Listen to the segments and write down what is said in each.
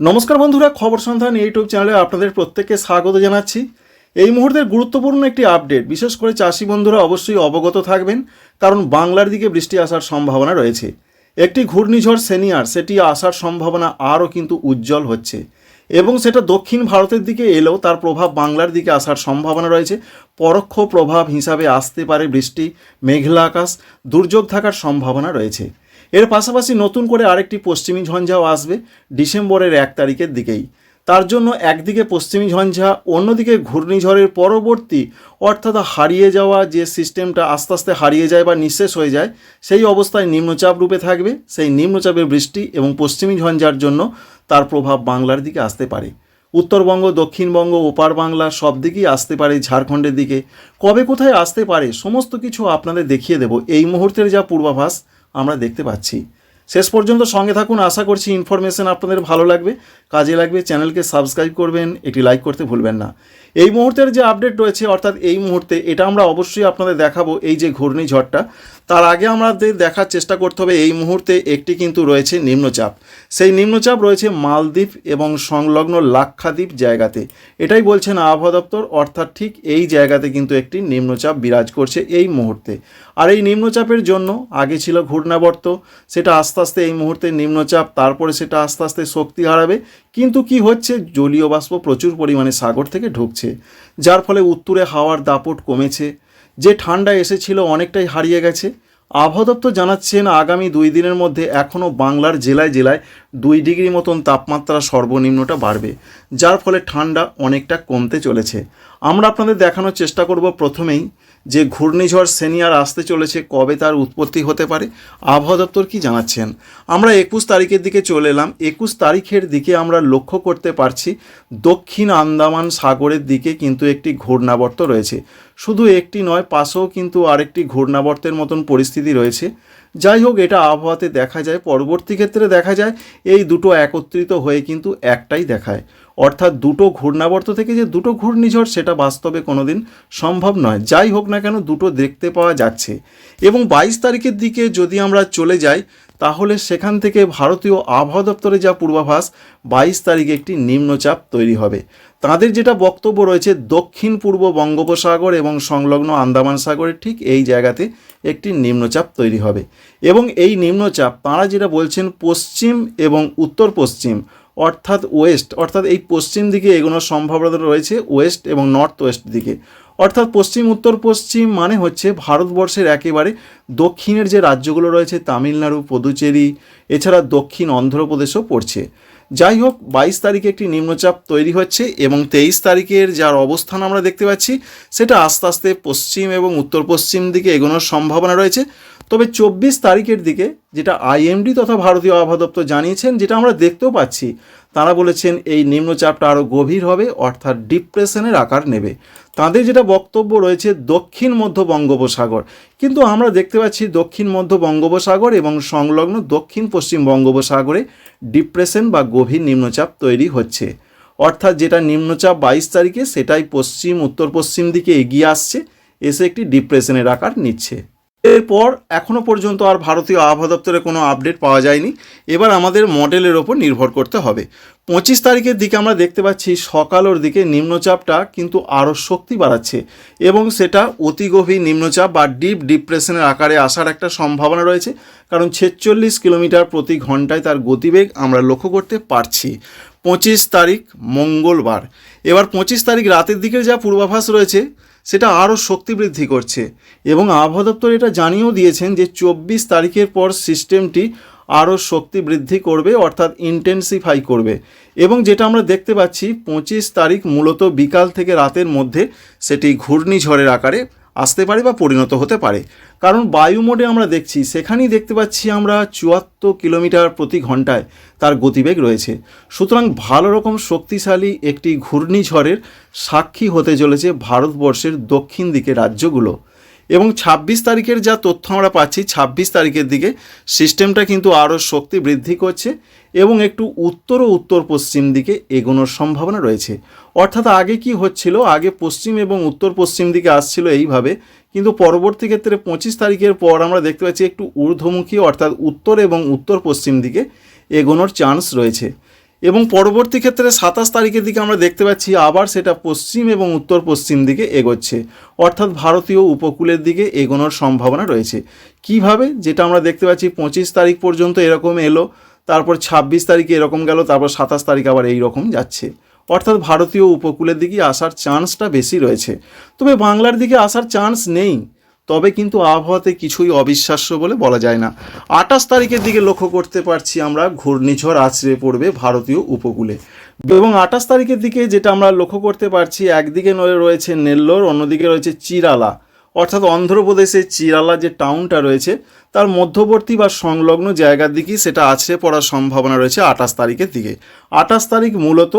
নমস্কার বন্ধুরা, খবর সন্ধান ইউটিউব চ্যানেলে আপনাদের প্রত্যেককে স্বাগত জানাচ্ছি। এই মুহূর্তের গুরুত্বপূর্ণ একটি আপডেট, বিশেষ করে চাষি বন্ধুরা অবশ্যই অবগত থাকবেন, কারণ বাংলার দিকে বৃষ্টি আসার সম্ভাবনা রয়েছে। একটি ঘূর্ণিঝড় সেনিয়ার, সেটি আসার সম্ভাবনা আরও কিন্তু উজ্জ্বল হচ্ছে। এবং সেটা দক্ষিণ ভারতের দিকে এলেও তার প্রভাব বাংলার দিকে আসার সম্ভাবনা রয়েছে। পরোক্ষ প্রভাব হিসাবে আসতে পারে বৃষ্টি, মেঘলা আকাশ, দুর্যোগ থাকার সম্ভাবনা রয়েছে। এর পাশাপাশি নতুন করে আরেকটি পশ্চিমী ঝঞ্ঝাও আসবে ডিসেম্বরের এক তারিখের দিকেই। তার জন্য একদিকে পশ্চিমী ঝঞ্ঝা, অন্যদিকে ঘূর্ণিঝড়ের পরবর্তী, অর্থাৎ হারিয়ে যাওয়া যে সিস্টেমটা আস্তে আস্তে হারিয়ে যায় বা নিঃশেষ হয়ে যায়, সেই অবস্থায় নিম্নচাপ রূপে থাকবে। সেই নিম্নচাপের বৃষ্টি এবং পশ্চিমী ঝঞ্ঝার জন্য তার প্রভাব বাংলার দিকে আসতে পারে। উত্তরবঙ্গ, দক্ষিণবঙ্গ, ওপার বাংলা সব দিকেই আসতে পারে ঝাড়খণ্ডের দিকে। কবে কোথায় আসতে পারে, সমস্ত কিছু আপনাদের দেখিয়ে দেব। এই মুহূর্তের যা পূর্বাভাস আমরা দেখতে পাচ্ছি। শেষ পর্যন্ত সঙ্গে থাকুন, আশা করছি ইনফরমেশন আপনাদের ভালো লাগবে, কাজে লাগবে, চ্যানেলকে সাবস্ক্রাইব করবেন, এটি লাইক করতে ভুলবেন না। এই মুহূর্তের যে আপডেট রয়েছে, অর্থাৎ এই মুহূর্তে, এটা আমরা অবশ্যই আপনাদের দেখাবো, এই যে ঘূর্ণিঝড়টা। তার আগে আমাদের দেখার চেষ্টা করতে হবে, এই মুহূর্তে একটি কিন্তু রয়েছে নিম্নচাপ। সেই নিম্নচাপ রয়েছে মালদ্বীপ এবং সংলগ্ন লাক্ষাদ্বীপ জায়গাতে। এটাই বলছেন আবহাওয়া দপ্তর, অর্থাৎ ঠিক এই জায়গাতে কিন্তু একটি নিম্নচাপ বিরাজ করছে এই মুহূর্তে। আর এই নিম্নচাপের জন্য আগে ছিল ঘূর্ণাবর্ত, সেটা আস্তে আস্তে এই মুহূর্তে নিম্নচাপ, তারপরে সেটা আস্তে আস্তে শক্তি হারাবে। কিন্তু কি হচ্ছে? জলীয় বাষ্প প্রচুর পরিমাণে সাগর থেকে ঢুকছে, যার ফলে উত্তরে হাওয়ার দাপট কমেছে। যে ঠান্ডা এসেছিল অনেকটাই হারিয়ে গেছে। আবহাওয়া দপ্তর জানাচ্ছেন, আগামী দুই দিনের মধ্যে এখনও বাংলার জেলায় জেলায় দুই ডিগ্রি মতন তাপমাত্রা সর্বনিম্নটা বাড়বে, যার ফলে ঠান্ডা অনেকটা কমতে চলেছে। আমরা আপনাদের দেখানোর চেষ্টা করব প্রথমেই যে ঘূর্ণিঝড় সেনিয়ার আসতে চলেছে কবে তার উৎপত্তি হতে পারে। আবহাওয়া দপ্তর কি জানাচ্ছেন? আমরা একুশ তারিখের দিকে চলে এলাম। একুশ তারিখের দিকে আমরা লক্ষ্য করতে পারছি দক্ষিণ আন্দামান সাগরের দিকে কিন্তু একটি ঘূর্ণাবর্ত রয়েছে। শুধু একটি নয়, পাশেও কিন্তু আরেকটি ঘূর্ণাবর্তের মতন পরিস্থিতি রয়েছে। যাই হোক, এটা আবহাওয়াতে দেখা যায়, পরবর্তী ক্ষেত্রে দেখা যায়, এই দুটো একত্রিত হয়ে কিন্তু একটাই দেখায়। অর্থাৎ দুটো ঘূর্ণাবর্ত থেকে যে দুটো ঘূর্ণিঝড়, সেটা বাস্তবে কোনোদিন সম্ভব নয়। যাই হোক না কেন, দুটো দেখতে পাওয়া যাচ্ছে। এবং বাইশ তারিখের দিকে যদি আমরা চলে যাই তাহলে সেখান থেকে ভারতীয় আবহাওয়া দপ্তরে যা পূর্বাভাস, বাইশ তারিখে একটি নিম্নচাপ তৈরি হবে। তাদের যেটা বক্তব্য রয়েছে, দক্ষিণ পূর্ব বঙ্গোপসাগর এবং সংলগ্ন আন্দামান সাগরের ঠিক এই জায়গাতে একটি নিম্নচাপ তৈরি হবে। এবং এই নিম্নচাপ, তাঁরা যেটা বলছেন পশ্চিম এবং উত্তর পশ্চিম অর্থাৎ ওয়েস্ট, অর্থাৎ এই পশ্চিম দিকে এগোনোর সম্ভাবনা রয়েছে, ওয়েস্ট এবং নর্থ ওয়েস্ট দিকে। অর্থাৎ পশ্চিম, উত্তর পশ্চিম মানে হচ্ছে ভারতবর্ষের একেবারে দক্ষিণের যে রাজ্যগুলো রয়েছে, তামিলনাড়ু, পদুচেরি, এছাড়া দক্ষিণ অন্ধ্রপ্রদেশও পড়ছে। যাই হোক, বাইশ তারিখে একটি নিম্নচাপ তৈরি হচ্ছে এবং তেইশ তারিখের যার অবস্থান আমরা দেখতে পাচ্ছি, সেটা আস্তে আস্তে পশ্চিম এবং উত্তর পশ্চিম দিকে এগোনোর সম্ভাবনা রয়েছে। তবে চব্বিশ তারিখের দিকে যেটা আইএমডি তথা ভারতীয় আবহাওয়া দপ্তর জানিয়েছেন, যেটা আমরা দেখতেও পাচ্ছি, তারা বলেছেন এই নিম্নচাপটা আরও গভীর হবে, অর্থাৎ ডিপ্রেশনের আকার নেবে। তাদের যেটা বক্তব্য রয়েছে, দক্ষিণ মধ্য বঙ্গোপসাগর। কিন্তু আমরা দেখতে পাচ্ছি দক্ষিণ মধ্য বঙ্গোপসাগর এবং সংলগ্ন দক্ষিণ পশ্চিম বঙ্গোপসাগরে ডিপ্রেশন বা গভীর নিম্নচাপ তৈরি হচ্ছে। অর্থাৎ যেটা নিম্নচাপ বাইশ তারিখে, সেটাই পশ্চিম, উত্তর পশ্চিম দিকে এগিয়ে আসছে, এসে একটি ডিপ্রেশনের আকার নিচ্ছে। এরপর এখনও পর্যন্ত আর ভারতীয় আবহাওয়া দপ্তরে কোনো আপডেট পাওয়া যায়নি। এবার আমাদের মডেলের ওপর নির্ভর করতে হবে। পঁচিশ তারিখের দিকে আমরা দেখতে পাচ্ছি সকালের দিকে নিম্নচাপটা কিন্তু আরও শক্তি বাড়াচ্ছে এবং সেটা অতি গভীর নিম্নচাপ বা ডিপ ডিপ্রেশনের আকারে আসার একটা সম্ভাবনা রয়েছে। কারণ ছেচল্লিশ কিলোমিটার প্রতি ঘন্টায় তার গতিবেগ আমরা লক্ষ্য করতে পারছি। পঁচিশ তারিখ মঙ্গলবার। এবার পঁচিশ তারিখ রাতের দিকের যা পূর্বাভাস রয়েছে সেটা আরও শক্তি বৃদ্ধি করছে। এবং আবহাওয়া দপ্তর এটা জানিয়েও দিয়েছেন যে চব্বিশ তারিখের পর সিস্টেমটি আরও শক্তি বৃদ্ধি করবে, অর্থাৎ ইন্টেন্সিফাই করবে। এবং যেটা আমরা দেখতে পাচ্ছি, পঁচিশ তারিখ মূলত বিকাল থেকে রাতের মধ্যে সেটি ঘূর্ণিঝড়ের আকারে আসতে পারে বা পরিণত হতে পারে। কারণ বায়ু মোডে আমরা দেখছি, সেখানেই দেখতে পাচ্ছি আমরা চুয়াত্তর কিলোমিটার প্রতি ঘন্টায় তার গতিবেগ রয়েছে। সুতরাং ভালো রকম শক্তিশালী একটি ঘূর্ণিঝড়ের সাক্ষী হতে চলেছে ভারতবর্ষের দক্ষিণ দিকে রাজ্যগুলো। এবং ছাব্বিশ তারিখের যা তথ্য আমরা পাচ্ছি, ছাব্বিশ তারিখের দিকে সিস্টেমটা কিন্তু আরও শক্তি বৃদ্ধি করছে এবং একটু উত্তর ও উত্তর পশ্চিম দিকে এগোনোর সম্ভাবনা রয়েছে। অর্থাৎ আগে কি হচ্ছিল? আগে পশ্চিম এবং উত্তর পশ্চিম দিকে আসছিল এইভাবে, কিন্তু পরবর্তী ক্ষেত্রে পঁচিশ তারিখের পর আমরা দেখতে পাচ্ছি একটু ঊর্ধ্বমুখী, অর্থাৎ উত্তর এবং উত্তর পশ্চিম দিকে এগোনোর চান্স রয়েছে। এবং পরবর্তী ক্ষেত্রে সাতাশ তারিখের দিকে আমরা দেখতে পাচ্ছি আবার সেটা পশ্চিম এবং উত্তর পশ্চিম দিকে এগোচ্ছে। অর্থাৎ ভারতীয় উপকূলের দিকে এগোনোর সম্ভাবনা রয়েছে। কীভাবে? যেটা আমরা দেখতে পাচ্ছি, পঁচিশ তারিখ পর্যন্ত এরকম এলো, তারপর ছাব্বিশ তারিখে এরকম গেল, তারপর সাতাশ তারিখ আবার এই রকম যাচ্ছে। অর্থাৎ ভারতীয় উপকূলের দিকে আসার চান্সটা বেশি রয়েছে। তবে বাংলার দিকে আসার চান্স নেই। তবে কিন্তু আবহাওয়াতে কিছুই অবিশ্বাস্য বলে বলা যায় না। আঠাশ তারিখের দিকে লক্ষ্য করতে পারছি আমরা, ঘূর্ণিঝড় আছড়ে পড়বে ভারতীয় উপকূলে। এবং আঠাশ তারিখের দিকে যেটা আমরা লক্ষ্য করতে পারছি, একদিকে রয়েছে নেল্লোর, অন্যদিকে রয়েছে চিরালা। অর্থাৎ অন্ধ্রপ্রদেশের চিরালা যে টাউনটা রয়েছে, তার মধ্যবর্তী বা সংলগ্ন জায়গার দিকেই সেটা আছড়ে পড়ার সম্ভাবনা রয়েছে আঠাশ তারিখের দিকে। আঠাশ তারিখ মূলত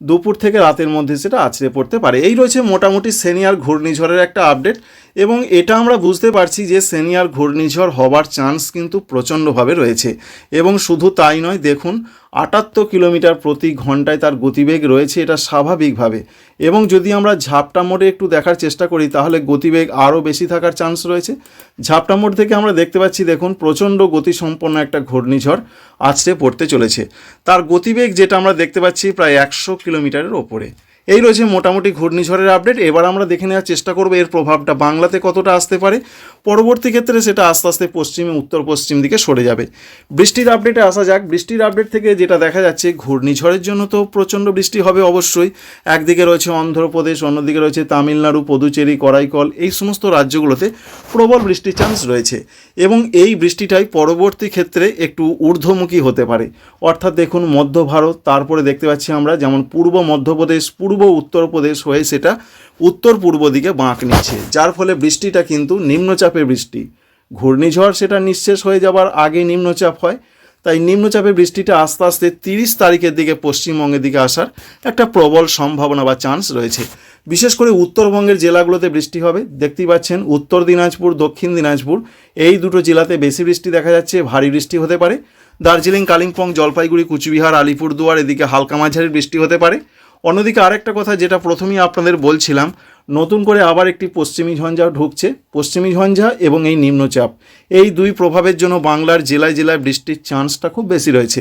দুপুর থেকে রাতের মধ্যে সেটা আছড়ে পড়তে পারে। এই রয়েছে মোটামুটি সিনিয়র ঘূর্ণিঝড়ের একটা আপডেট। এবং এটা আমরা বুঝতে পারছি যে সিনিয়র ঘূর্ণিঝড় হবার চান্স কিন্তু প্রচণ্ডভাবে রয়েছে। এবং শুধু তাই নয়, দেখুন, আটাত্তর কিলোমিটার প্রতি ঘন্টায় তার গতিবেগ রয়েছে এটা স্বাভাবিকভাবে। এবং যদি আমরা ঝাপটা মোড়ে একটু দেখার চেষ্টা করি, তাহলে গতিবেগ আরও বেশি থাকার চান্স রয়েছে। ঝাপটা মোড় থেকে আমরা দেখতে পাচ্ছি, দেখুন, প্রচণ্ড গতিসম্পন্ন একটা ঘূর্ণিঝড় আছড়ে পড়তে চলেছে। তার গতিবেগ যেটা আমরা দেখতে পাচ্ছি, প্রায় একশো কিলোমিটারের ওপরে। এই রয়েছে মোটামুটি ঘূর্ণিঝড়ের আপডেট এবার আমরা দেখে নেওয়ার চেষ্টা করব এর প্রভাবটা বাংলাতে কতটা আসতে পারে। পরবর্তী ক্ষেত্রে সেটা আস্তে আস্তে পশ্চিমে, উত্তর পশ্চিম দিকে সরে যাবে। বৃষ্টির আপডেটে আসা যাক। বৃষ্টির আপডেট থেকে যেটা দেখা যাচ্ছে, ঘূর্ণিঝড়ের জন্য তো প্রচণ্ড বৃষ্টি হবে অবশ্যই। একদিকে রয়েছে অন্ধ্রপ্রদেশ, অন্যদিকে রয়েছে তামিলনাড়ু, পদুচেরি, করাইকল, এই সমস্ত রাজ্যগুলোতে প্রবল বৃষ্টির চান্স রয়েছে। এবং এই বৃষ্টিটাই পরবর্তী ক্ষেত্রে একটু ঊর্ধ্বমুখী হতে পারে। অর্থাৎ দেখুন মধ্য ভারত, তারপরে দেখতে পাচ্ছি আমরা যেমন পূর্ব মধ্যপ্রদেশ, পূর্ব উত্তরপ্রদেশ হয়ে সেটা উত্তর পূর্ব দিকে বাঁক নিচ্ছে। যার ফলে বৃষ্টিটা কিন্তু নিম্নচাপে বৃষ্টি। ঘূর্ণিঝড় সেটা নিঃশেষ হয়ে যাবার আগে নিম্নচাপ হয়। তাই নিম্নচাপে বৃষ্টিটা আস্তে আস্তে তিরিশ তারিখের দিকে পশ্চিমবঙ্গের দিকে আসার একটা প্রবল সম্ভাবনা বা চান্স রয়েছে। বিশেষ করে উত্তরবঙ্গের জেলাগুলোতে বৃষ্টি হবে। দেখতেই পাচ্ছেন উত্তর দিনাজপুর, দক্ষিণ দিনাজপুর এই দুটো জেলাতে বেশি বৃষ্টি দেখা যাচ্ছে, ভারী বৃষ্টি হতে পারে। দার্জিলিং, কালিম্পং, জলপাইগুড়ি, কুচবিহার, আলিপুরদুয়ার, এদিকে হালকা মাঝারি বৃষ্টি হতে পারে। অন্যদিকে আরেকটা কথা যেটা প্রথমেই আপনাদের বলছিলাম, নতুন করে আবার একটি পশ্চিমী ঝঞ্ঝা ঢুকছে। পশ্চিমী ঝঞ্ঝা এবং এই নিম্নচাপ, এই দুই প্রভাবের জন্য বাংলার জেলায় জেলায় বৃষ্টির চান্সটা খুব বেশি রয়েছে।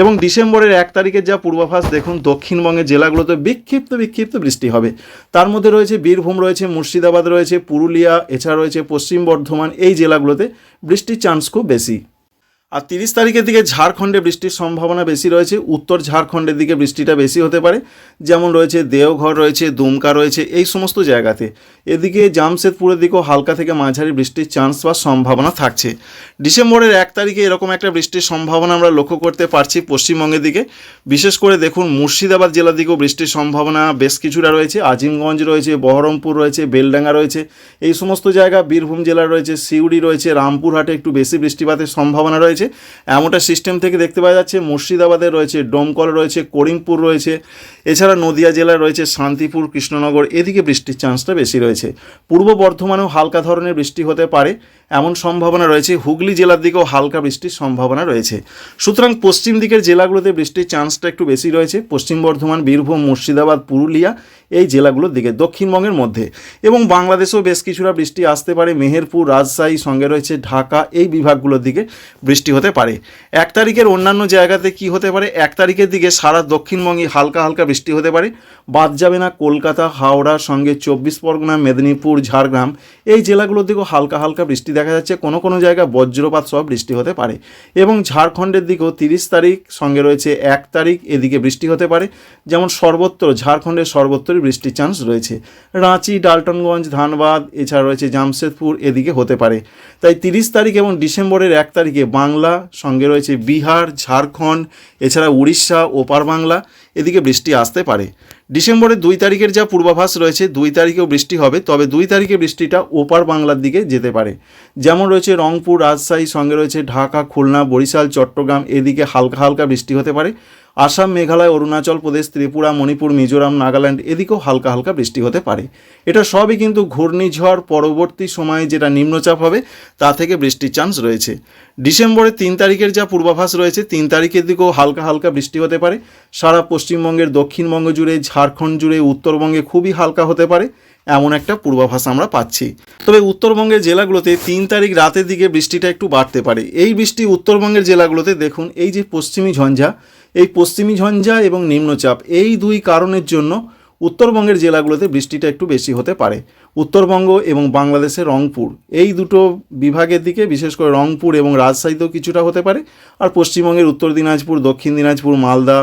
এবং ডিসেম্বরের এক তারিখের যা পূর্বাভাস, দেখুন দক্ষিণবঙ্গের জেলাগুলোতে বিক্ষিপ্ত বিক্ষিপ্ত বৃষ্টি হবে। তার মধ্যে রয়েছে বীরভূম, রয়েছে মুর্শিদাবাদ, রয়েছে পুরুলিয়া, এছাড়া রয়েছে পশ্চিম বর্ধমান, এই জেলাগুলোতে বৃষ্টির চান্স খুব বেশি। আর তিরিশ তারিখের দিকে ঝাড়খণ্ডে বৃষ্টির সম্ভাবনা বেশি রয়েছে। উত্তর ঝাড়খণ্ডের দিকে বৃষ্টিটা বেশি হতে পারে। যেমন রয়েছে দেওঘর, রয়েছে দুমকা, রয়েছে এই সমস্ত জায়গাতে। এদিকে জামশেদপুরের দিকেও হালকা থেকে মাঝারি বৃষ্টির চান্স বা সম্ভাবনা থাকছে। ডিসেম্বরের এক তারিখে এরকম একটা বৃষ্টির সম্ভাবনা আমরা লক্ষ্য করতে পারছি পশ্চিমবঙ্গের দিকে। বিশেষ করে দেখুন, মুর্শিদাবাদ জেলার দিকেও বৃষ্টির সম্ভাবনা বেশ কিছুটা রয়েছে। আজিমগঞ্জ রয়েছে, বহরমপুর রয়েছে, বেলডাঙ্গা রয়েছে। এই সমস্ত জায়গা, বীরভূম জেলার রয়েছে, সিউড়ি রয়েছে, রামপুরহাটে একটু বেশি বৃষ্টিপাতের সম্ভাবনা রয়েছে। এমনটা সিস্টেম থেকে দেখতে পাওয়া যাচ্ছে, মুর্শিদাবাদে রয়েছে, ডোমকল রয়েছে, করিমপুর রয়েছে, এছাড়া নদিয়া জেলায় রয়েছে, শান্তিপুর, কৃষ্ণনগর, এদিকে বৃষ্টির চান্সটা বেশি রয়েছে। পূর্ব বর্ধমানেও হালকা ধরনের বৃষ্টি হতে পারে, এমন সম্ভাবনা রয়েছে। হুগলি জেলার দিকেও হালকা বৃষ্টির সম্ভাবনা রয়েছে। সুতরাং পশ্চিম দিকের জেলাগুলোতে বৃষ্টির চান্সটা একটু বেশি রয়েছে। পশ্চিম বর্ধমান, বীরভূম, মুর্শিদাবাদ, পুরুলিয়া এই জেলাগুলোর দিকে, দক্ষিণবঙ্গের মধ্যে। এবং বাংলাদেশেও বেশ কিছুটা বৃষ্টি আসতে পারে। মেহেরপুর, রাজশাহী সঙ্গে রয়েছে ঢাকা, এই বিভাগগুলোর দিকে বৃষ্টি হতে পারে। এক তারিখের অন্যান্য জায়গাতে কি হতে পারে? এক তারিখের দিকে সারা দক্ষিণবঙ্গে হালকা হালকা বৃষ্টি হতে পারে। বাদ যাবে না কলকাতা, হাওড়া সঙ্গে চব্বিশ পরগনা, মেদিনীপুর, ঝাড়গ্রাম। এই জেলাগুলোর দিকেও হালকা হালকা বৃষ্টি দেখা যাচ্ছে। কোনো কোনো জায়গায় বজ্রপাত সহ বৃষ্টি হতে পারে। এবং ঝাড়খণ্ডের দিকেও তিরিশ তারিখ সঙ্গে রয়েছে এক তারিখ। এদিকে বৃষ্টি হতে পারে। যেমন সর্বত্র, ঝাড়খণ্ডের সর্বত্রই বৃষ্টির চান্স রয়েছে। রাঁচি, ডালটনগঞ্জ, ধানবাদ, এছাড়া রয়েছে জামশেদপুর, এদিকে হতে পারে। তাই তিরিশ তারিখ এবং ডিসেম্বরের এক তারিখে বাংলা, সঙ্গে রয়েছে বিহার, ঝাড়খণ্ড, এছাড়া উড়িষ্যা ওপার বাংলা, এদিকে বৃষ্টি আসতে পারে। ডিসেম্বরের দুই তারিখের যা পূর্বাভাস রয়েছে, দুই তারিখেও বৃষ্টি হবে, তবে দুই তারিখে বৃষ্টিটা ওপার বাংলার দিকে যেতে পারে। যেমন রয়েছে রংপুর, রাজশাহী, সঙ্গে রয়েছে ঢাকা, খুলনা, বরিশাল, চট্টগ্রাম, এদিকে হালকা হালকা বৃষ্টি হতে পারে। আসাম, মেঘালয়, অরুণাচল প্রদেশ, ত্রিপুরা, মণিপুর, মিজোরাম, নাগাল্যান্ড এদিকেও হালকা হালকা বৃষ্টি হতে পারে। এটা সবই কিন্তু ঘূর্ণিঝড় পরবর্তী সময়ে যেটা নিম্নচাপ হবে, তা থেকে বৃষ্টির চান্স রয়েছে। ডিসেম্বরের তিন তারিখের যা পূর্বাভাস রয়েছে, তিন তারিখের দিকেও হালকা হালকা বৃষ্টি হতে পারে। সারা পশ্চিমবঙ্গের, দক্ষিণবঙ্গ জুড়ে, ঝাড়খণ্ড জুড়ে, উত্তরবঙ্গে খুবই হালকা হতে পারে, এমন একটা পূর্বাভাস আমরা পাচ্ছি। তবে উত্তরবঙ্গের জেলাগুলোতে তিন তারিখ রাতের দিকে বৃষ্টিটা একটু বাড়তে পারে। এই বৃষ্টি উত্তরবঙ্গের জেলাগুলোতে দেখুন, এই যে পশ্চিমী ঝঞ্ঝা এই পশ্চিমী ঝঞ্ঝা এবং নিম্নচাপ এই দুই কারণের জন্য উত্তরবঙ্গের জেলাগুলোতে বৃষ্টিটা একটু বেশি হতে পারে। উত্তরবঙ্গ এবং বাংলাদেশের রংপুর, এই দুটো বিভাগের দিকে বিশেষ করে রংপুর এবং রাজশাহীতেও কিছুটা হতে পারে। আর পশ্চিমবঙ্গের উত্তর দিনাজপুর, দক্ষিণ দিনাজপুর, মালদা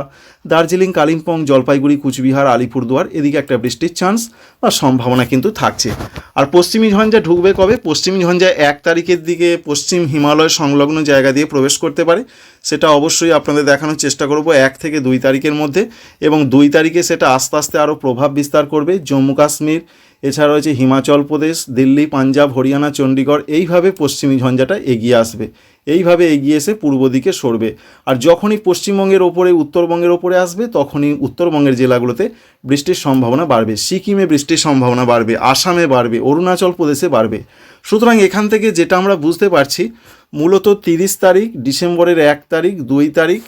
দার্জিলিং, কালিম্পং, জলপাইগুড়ি, কুচবিহার, আলিপুরদুয়ার, এদিকে একটা বৃষ্টির চান্স বা সম্ভাবনা কিন্তু থাকছে। আর পশ্চিমী ঝঞ্ঝা ঢুকবে কবে? পশ্চিমী ঝঞ্ঝা এক তারিখের দিকে পশ্চিম হিমালয় সংলগ্ন জায়গা দিয়ে প্রবেশ করতে পারে। সেটা অবশ্যই আপনাদের দেখানোর চেষ্টা করব এক থেকে দুই তারিখের মধ্যে এবং দুই তারিখে সেটা আস্তে আস্তে আরও প্রভাব বিস্তার করবে। জম্মু কাশ্মীর এছাড়া রয়েছে হিমাচল প্রদেশ, দিল্লি, পাঞ্জাব, হরিয়ানা চণ্ডীগড় এইভাবে পশ্চিমী ঝঞ্ঝাটা এগিয়ে আসবে। এইভাবে এগিয়ে এসে পূর্ব দিকে সরবে। আর যখনই পশ্চিমবঙ্গের ওপরে, উত্তরবঙ্গের ওপরে আসবে, তখনই উত্তরবঙ্গের জেলাগুলোতে বৃষ্টির সম্ভাবনা বাড়বে। সিকিমে বৃষ্টির সম্ভাবনা বাড়বে, আসামে বাড়বে, অরুণাচল প্রদেশে বাড়বে। সুতরাং এখান থেকে যেটা আমরা বুঝতে পারছি, মূলত তিরিশ তারিখ, ডিসেম্বরের এক তারিখ, দুই তারিখ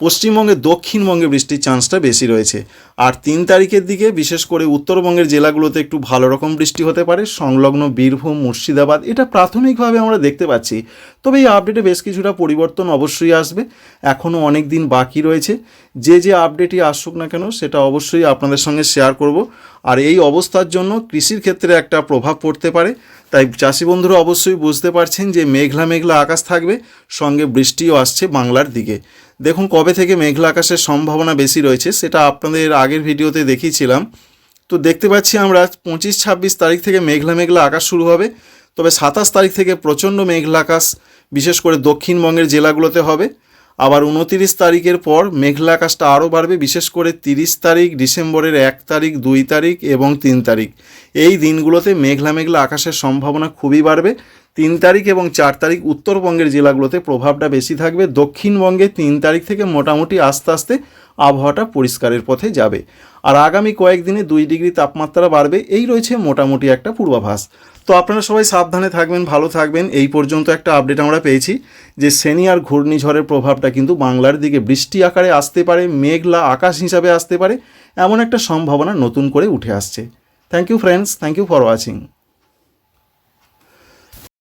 পশ্চিমবঙ্গে দক্ষিণবঙ্গে বৃষ্টির চান্সটা বেশি রয়েছে। আর তিন তারিখের দিকে বিশেষ করে উত্তরবঙ্গের জেলাগুলোতে একটু ভালো রকম বৃষ্টি হতে পারে। সংলগ্ন বীরভূম, মুর্শিদাবাদ, এটা প্রাথমিকভাবে আমরা দেখতে পাচ্ছি। তবে এই আপডেটে বেশ কিছুটা পরিবর্তন অবশ্যই আসবে। এখনও অনেক দিন বাকি রয়েছে। যে যে আপডেটই আসুক না কেন, সেটা অবশ্যই আপনাদের সঙ্গে শেয়ার করব। আর এই অবস্থার জন্য কৃষির ক্ষেত্রে একটা প্রভাব পড়তে পারে। তাই চাষি বন্ধুরা অবশ্যই বুঝতে পারছেন যে মেঘলা মেঘলা আকাশ থাকবে, সঙ্গে বৃষ্টিও আসছে বাংলার দিকে। দেখুন, কবে থেকে মেঘলা আকাশের সম্ভাবনা বেশি রয়েছে সেটা আপনাদের আগের ভিডিওতে দেখিয়েছিলাম। তো দেখতে পাচ্ছি আমরা, পঁচিশ ছাব্বিশ তারিখ থেকে মেঘলা মেঘলা আকাশ শুরু হবে, তবে সাতাশ তারিখ থেকে প্রচণ্ড মেঘলা আকাশ, বিশেষ করে দক্ষিণবঙ্গের জেলাগুলোতে হবে। আবার উনতিরিশ তারিখের পর মেঘলা আকাশটা আরও বাড়বে, বিশেষ করে তিরিশ তারিখ, ডিসেম্বরের এক তারিখ, দুই তারিখ এবং তিন তারিখ। এই দিনগুলোতে মেঘলা মেঘলা আকাশের সম্ভাবনা খুবই বাড়বে। তিন তারিখ এবং চার তারিখ উত্তরবঙ্গের জেলাগুলোতে প্রভাবটা বেশি থাকবে। দক্ষিণবঙ্গে তিন তারিখ থেকে মোটামুটি আস্তে আস্তে আবহাওয়াটা পরিষ্কারের পথে যাবে। আর আগামী কয়েকদিনে দুই ডিগ্রি তাপমাত্রা বাড়বে, এই রয়েছে মোটামুটি একটা পূর্বাভাস। তো আপনারা সবাই সাবধানে থাকবেন, ভালো থাকবেন। এই পর্যন্ত একটা আপডেট আমরা পেয়েছি যে সেনি আর ঘূর্ণিঝড়ের প্রভাবটা কিন্তু বাংলার দিকে বৃষ্টি আকারে আসতে পারে, মেঘলা আকাশ হিসাবে আসতে পারে, এমন একটা সম্ভাবনা নতুন করে উঠে আসছে। Thank you friends thank you for watching